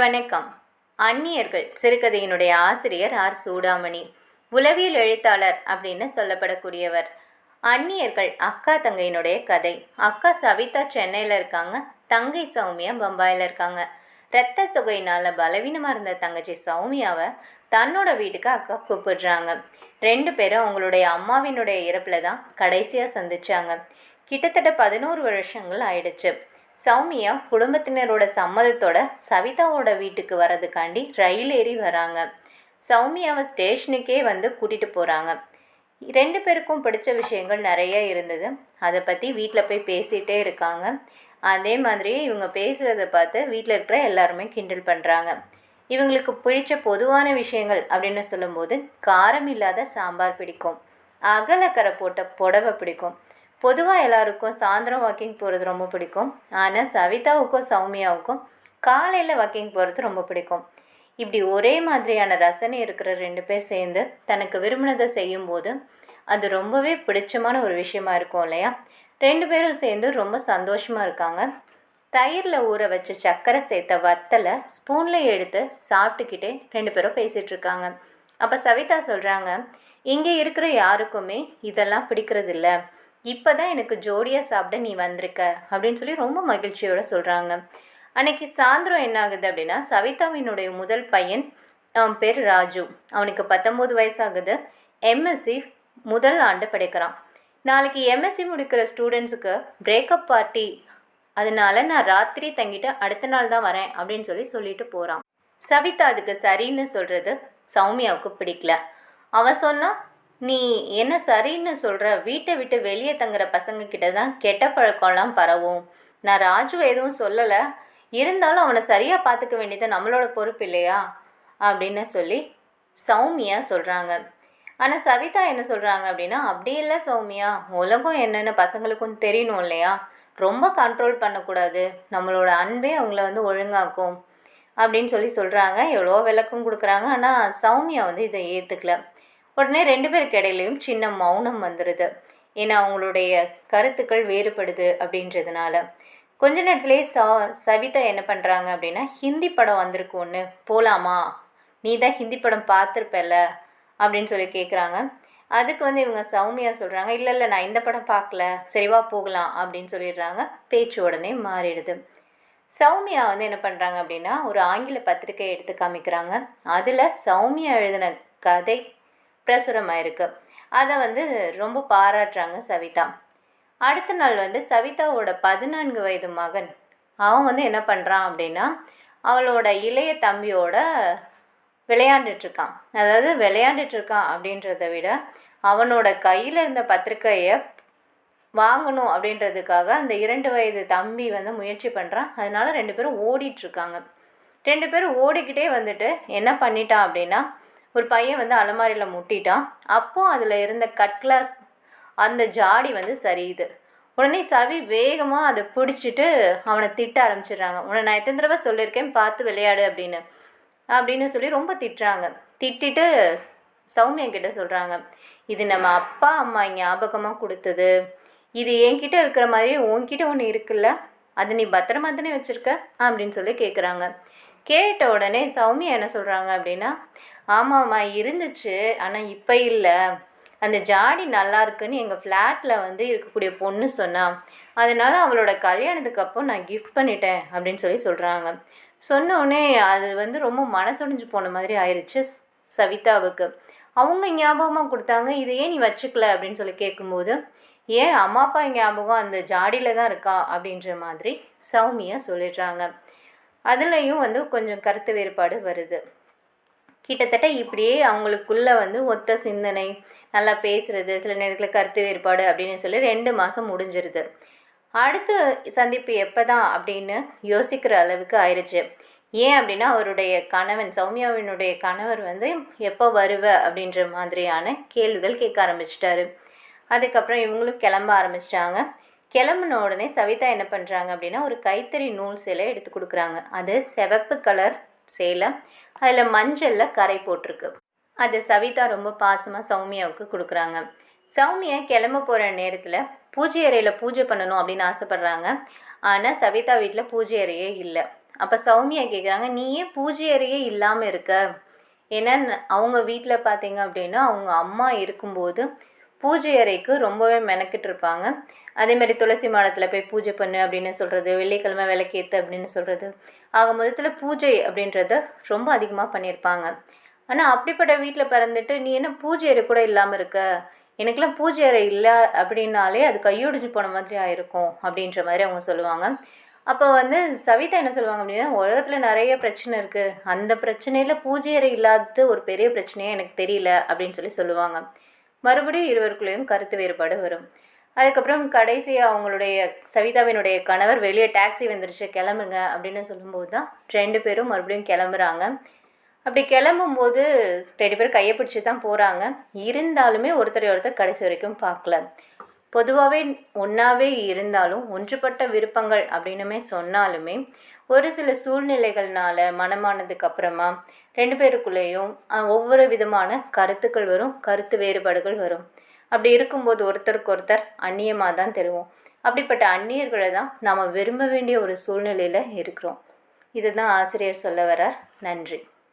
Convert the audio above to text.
வணக்கம். அந்நியர்கள் சிறுகதையினுடைய ஆசிரியர் ஆர். சூடாமணி. உளவியல் எழுத்தாளர் அப்படின்னு சொல்லப்படக்கூடியவர். அந்நியர்கள் அக்கா தங்கையினுடைய கதை. அக்கா சவிதா சென்னையில் இருக்காங்க. தங்கை சௌமியா பம்பாயில் இருக்காங்க. இரத்த சுகையினால் பலவீனமாக இருந்த தங்கச்சி சௌமியாவை தன்னோட வீட்டுக்கு அக்கா கூப்பிடுறாங்க. ரெண்டு பேரும் அவங்களுடைய அம்மாவினுடைய இறப்பில் தான் கடைசியாக சந்திச்சாங்க. கிட்டத்தட்ட பதினோரு வருஷங்கள் ஆயிடுச்சு. சௌமியா குடும்பத்தினரோட சம்மதத்தோட சவிதாவோட வீட்டுக்கு வரதுக்காண்டி ரயில் ஏறி வராங்க. சௌமியாவை ஸ்டேஷனுக்கே வந்து கூட்டிகிட்டு போகிறாங்க ரெண்டு பேருக்கும் பிடிச்ச விஷயங்கள் நிறைய இருந்தது. அதை பற்றி வீட்டில் போய் பேசிகிட்டே இருக்காங்க. அதே மாதிரி இவங்க பேசுகிறத பார்த்து வீட்டில் இருக்கிற எல்லாருமே கிண்டல் பண்ணுறாங்க இவங்களுக்கு பிடிச்ச பொதுவான விஷயங்கள் அப்படின்னு சொல்லும்போது காரம் இல்லாத சாம்பார் பிடிக்கும். அகலக்கரை போட்ட புடவை பிடிக்கும். பொதுவாக எல்லாருக்கும் சாயந்தரம் வாக்கிங் போகிறது ரொம்ப பிடிக்கும். ஆனால் சவிதாவுக்கும் சௌமியாவுக்கும் காலையில் வாக்கிங் போகிறது ரொம்ப பிடிக்கும். இப்படி ஒரே மாதிரியான ரசனை இருக்கிற ரெண்டு பேர் சேர்ந்து தனக்கு விரும்பினதை செய்யும்போது அது ரொம்பவே பிடிச்சமான ஒரு விஷயமா இருக்கும் இல்லையா? ரெண்டு பேரும் சேர்ந்து ரொம்ப சந்தோஷமாக இருக்காங்க. தயிரில் ஊற வச்ச சர்க்கரை சேர்த்த வத்தலை ஸ்பூனில் எடுத்து சாப்பிட்டுக்கிட்டே ரெண்டு பேரும் பேசிகிட்டு இருக்காங்க. அப்போ சவிதா சொல்கிறாங்க இங்கே இருக்கிற யாருக்குமே இதெல்லாம் பிடிக்கிறதில்ல. இப்போ தான் எனக்கு ஜோடியாக சாப்பிட நீ வந்திருக்க அப்படின்னு சொல்லி ரொம்ப மகிழ்ச்சியோடு சொல்கிறாங்க அன்னைக்கு சாயந்தரம் என்ன ஆகுது அப்படின்னா சவிதாவினுடைய முதல் பையன் அவன் பேர் ராஜு. அவனுக்கு பத்தொம்போது வயசாகுது. எம்எஸ்சி முதல் ஆண்டு படிக்கிறான். நாளைக்கு எம்எஸ்சி முடிக்கிற ஸ்டூடெண்ட்ஸுக்கு பிரேக்கப் பார்ட்டி அதனால நான் ராத்திரி தங்கிட்டு அடுத்த நாள் தான் வரேன் அப்படின்னு சொல்லி சொல்லிட்டு போகிறான் சவிதா அதுக்கு சரின்னு சொல்கிறது சௌமியாவுக்கு பிடிக்கல. அவன் சொன்னால் நீ என்ன சரின்னு சொல்கிற வீட்டை விட்டு வெளியே தங்குற பசங்க கிட்ட தான் கெட்ட பழக்கம்லாம் பரவும். நான் ராஜு எதுவும் சொல்லலை. இருந்தாலும் அவனை சரியாக பார்த்துக்க வேண்டியது நம்மளோட பொறுப்பு இல்லையா? அப்படின்னு சொல்லி சௌமியா சொல்கிறாங்க ஆனால் சவிதா என்ன சொல்கிறாங்க அப்படின்னா அப்படி இல்லை சௌமியா. உலகம் என்னென்ன பசங்களுக்கும் தெரியணும் இல்லையா? ரொம்ப கண்ட்ரோல் பண்ணக்கூடாது. நம்மளோட அன்பே அவங்கள வந்து ஒழுங்காக்கும். அப்படின்னு சொல்லி சொல்கிறாங்க எவ்வளோ விளக்கம் கொடுக்குறாங்க. ஆனால் சௌமியா வந்து இதை ஏற்றுக்கல உடனே ரெண்டு பேருக்கு இடையிலையும் சின்ன மௌனம் வந்துடுது ஏன்னா அவங்களுடைய கருத்துக்கள் வேறுபடுது அப்படின்றதுனால. கொஞ்ச நேரத்துலேயே ச சவிதா என்ன பண்ணுறாங்க அப்படின்னா ஹிந்தி படம் வந்திருக்கு ஒன்று போகலாமா நீ தான் ஹிந்தி படம் பார்த்துருப்பல அப்படின்னு சொல்லி கேட்குறாங்க அதுக்கு வந்து இவங்க சௌமியா சொல்கிறாங்க இல்லை இல்லை நான் இந்த படம் பார்க்கல. சரிவா போகலாம். அப்படின்னு சொல்லிடுறாங்க. பேச்சு உடனே மாறிடுது. சௌமியா வந்து என்ன பண்ணுறாங்க அப்படின்னா ஒரு ஆங்கில பத்திரிக்கை எடுத்து காமிக்கிறாங்க. அதில் சௌமியா எழுதின கதை பிரசுரமாயிருக்கு. அதை வந்து ரொம்ப பாராட்டுறாங்க சவிதா. அடுத்த நாள் வந்து சவிதாவோட பதினான்கு வயது மகன் அவன் வந்து என்ன பண்ணுறான் அப்படின்னா அவளோட இளைய தம்பியோட விளையாண்டுட்ருக்கான். அதாவது விளையாண்டுட்ருக்கான் அப்படின்றத விட அவனோட கையில் இருந்த பத்திரிக்கையை வாங்கணும் அப்படின்றதுக்காக அந்த இரண்டு வயது தம்பி வந்து முயற்சி பண்ணுறான் அதனால் ரெண்டு பேரும் ஓடிட்டுருக்காங்க ரெண்டு பேரும் ஓடிக்கிட்டே வந்துட்டு என்ன பண்ணிட்டான் அப்படின்னா ஒரு பையன் வந்து அலமாரியில் முட்டிட்டான். அப்போது அதில் இருந்த கட் கிளாஸ் அந்த ஜாடி வந்து சரியுது. உடனே சவி வேகமாக அதை பிடிச்சிட்டு அவனை திட்ட ஆரம்பிச்சிடுறாங்க. உன்னை நான் எத்தனை தடவை சொல்லியிருக்கேன்? பார்த்து விளையாடு அப்படின்னு. அப்படின்னு சொல்லி ரொம்ப திட்டுறாங்க. திட்டிட்டு சௌமியா கிட்ட சொல்கிறாங்க இது நம்ம அப்பா அம்மா ஞாபகமாக கொடுத்தது. இது என்கிட்ட இருக்கிற மாதிரி உன்கிட்ட ஒன்று இருக்குல்ல? அது நீ பத்திரமா தானே வச்சுருக்க? அப்படின்னு சொல்லி கேட்குறாங்க கேட்ட உடனே சௌமியா என்ன சொல்கிறாங்க அப்படின்னா ஆமாம்மா இருந்துச்சு. ஆனால் இப்போ இல்லை. அந்த ஜாடி நல்லா இருக்குன்னு எங்கள் ஃப்ளாட்டில் வந்து இருக்கக்கூடிய பொண்ணு சொன்னான் அதனால் அவளோட கல்யாணத்துக்கு அப்போ நான் கிஃப்ட் பண்ணிட்டேன் அப்படின்னு சொல்லி சொல்கிறாங்க சொன்னோடனே அது வந்து ரொம்ப மனசொடிஞ்சு போன மாதிரி ஆயிடுச்சு சவிதாவுக்கு. அவங்க ஞாபகமாக கொடுத்தாங்க இதையே ஏன் நீ வச்சுக்கல? அப்படின்னு சொல்லி கேட்கும்போது ஏன் அம்மா அப்பா ஞாபகம் அந்த ஜாடியில் தான் இருக்கா? அப்படின்ற மாதிரி சௌமியா சொல்லிடுறாங்க. அதுலேயும் வந்து கொஞ்சம் கருத்து வேறுபாடு வருது. கிட்டத்தட்ட இப்படியே அவங்களுக்குள்ள வந்து ஒத்த சிந்தனை நல்லா பேசுகிறது சில நேரத்தில் கருத்து வேறுபாடு அப்படின்னு சொல்லி ரெண்டு மாதம் முடிஞ்சிருது. அடுத்த சந்திப்பு எப்போ தான் அப்படின்னு யோசிக்கிற அளவுக்கு ஆயிடுச்சு ஏன் அப்படின்னா அவருடைய கணவன் சௌமியாவினுடைய கணவர் வந்து எப்போ வருவ? அப்படின்ற மாதிரியான கேள்விகள் கேட்க ஆரம்பிச்சிட்டாரு. அதுக்கப்புறம் இவங்களும் கிளம்ப ஆரம்பிச்சிட்டாங்க. கிளம்புன உடனே சவிதா என்ன பண்ணுறாங்க அப்படின்னா ஒரு கைத்தறி நூல் சிலை எடுத்து கொடுக்குறாங்க. அது சிவப்பு கலர் சேலை அதில் மஞ்சளில் கரை போட்டிருக்கு. அது சவிதா ரொம்ப பாசமாக சௌமியாவுக்கு கொடுக்குறாங்க. சௌமியா கிளம்ப போகிற நேரத்தில் பூஜை அறையில் பூஜை பண்ணணும் அப்படின்னு ஆசைப்பட்றாங்க. ஆனால் சவிதா வீட்டில் பூஜை அறையே இல்லை. அப்போ சௌமியா கேட்குறாங்க நீ ஏன் பூஜை அறையே இல்லாமல் இருக்க? ஏன்னா அவங்க வீட்டில் பார்த்தீங்க அப்படின்னா அவங்க அம்மா இருக்கும்போது பூஜை அறைக்கு ரொம்பவே மெனக்கிட்டு இருப்பாங்க அதேமாதிரி துளசி மாடத்தில் போய் பூஜை பண்ணு அப்படின்னு சொல்கிறது வெள்ளிக்கிழமை விளக்கேற்று அப்படின்னு சொல்கிறது ஆக மொத்தத்தில் பூஜை அப்படின்றத ரொம்ப அதிகமாக பண்ணியிருப்பாங்க. ஆனால் அப்படிப்பட்ட வீட்டில் பிறந்துட்டு நீ என்ன பூஜை அறை கூட இல்லாமல் இருக்க? எனக்கெல்லாம் பூஜை அறை இல்லை அப்படின்னாலே அது கையொடிஞ்சு போன மாதிரி ஆயிருக்கும் அப்படின்ற மாதிரி அவங்க சொல்லுவாங்க. அப்போ வந்து சவிதா என்ன சொல்லுவாங்க அப்படின்னா உலகத்தில் நிறைய பிரச்சனை இருக்குது அந்த பிரச்சனையில் பூஜை அறை இல்லாதது ஒரு பெரிய பிரச்சனையாக எனக்கு தெரியல அப்படின்னு சொல்லி சொல்லுவாங்க. மறுபடியும் இருவருக்குள்ளேயும் கருத்து வேறுபாடு வரும். அதுக்கப்புறம் கடைசியாக அவங்களுடைய சவிதாவினுடைய கணவர் வெளியே டாக்ஸி வந்துருச்சு கிளம்புங்க அப்படின்னு சொல்லும்போது தான் ரெண்டு பேரும் மறுபடியும் கிளம்புறாங்க. அப்படி கிளம்பும்போது ரெண்டு பேரும் கையை பிடிச்சி தான் போகிறாங்க இருந்தாலுமே ஒருத்தரை ஒருத்தர் கடைசி வரைக்கும் பார்க்கல. பொதுவாகவே ஒன்றாவே இருந்தாலும் ஒன்றுபட்ட விருப்பங்கள் அப்படின்னுமே சொன்னாலுமே ஒரு சில சூழ்நிலைகள்னால மனமானதுக்கு அப்புறமா ரெண்டு பேருக்குள்ளேயும் ஒவ்வொரு விதமான கருத்துக்கள் வரும் கருத்து வேறுபாடுகள் வரும். அப்படி இருக்கும்போது ஒருத்தருக்கு ஒருத்தர் அந்நியமாக தான் தெரிவோம். அப்படிப்பட்ட அந்நியர்களை தான் நாம் விரும்ப வேண்டிய ஒரு சூழ்நிலையில் இருக்கிறோம். இதுதான் ஆசிரியர் சொல்ல வரார் நன்றி.